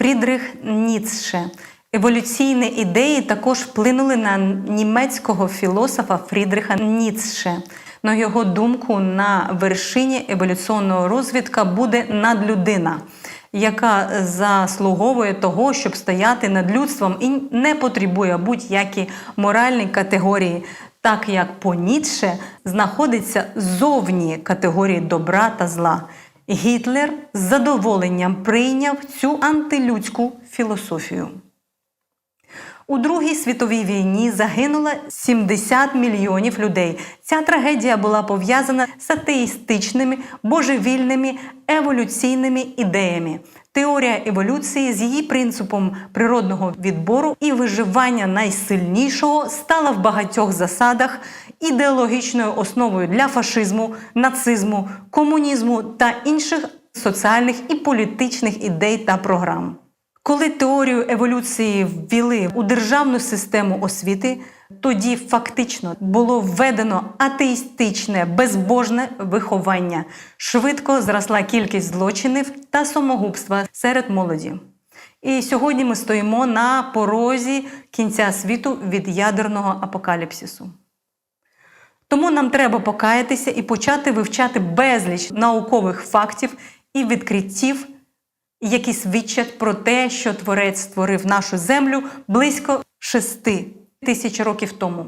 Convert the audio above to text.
Фрідрих Ніцше. Еволюційні ідеї також вплинули на німецького філософа Фрідриха Ніцше. На його думку, на вершині еволюційного розвитка буде надлюдина, яка заслуговує того, щоб стояти над людством і не потребує будь-які моральні категорії, так як по Ніцше знаходиться зовні категорії добра та зла. Гітлер з задоволенням прийняв цю антилюдську філософію. У Другій світовій війні загинуло 70 мільйонів людей. Ця трагедія була пов'язана з атеїстичними, божевільними еволюційними ідеями. Теорія еволюції з її принципом природного відбору і виживання найсильнішого стала в багатьох засадах ідеологічною основою для фашизму, нацизму, комунізму та інших соціальних і політичних ідей та програм. Коли теорію еволюції ввели у державну систему освіти, тоді фактично було введено атеїстичне безбожне виховання. Швидко зросла кількість злочинів та самогубства серед молоді. І сьогодні ми стоїмо на порозі кінця світу від ядерного апокаліпсису. Тому нам треба покаятися і почати вивчати безліч наукових фактів і відкриттів, які свідчать про те, що Творець створив нашу землю близько шести тисяч років тому.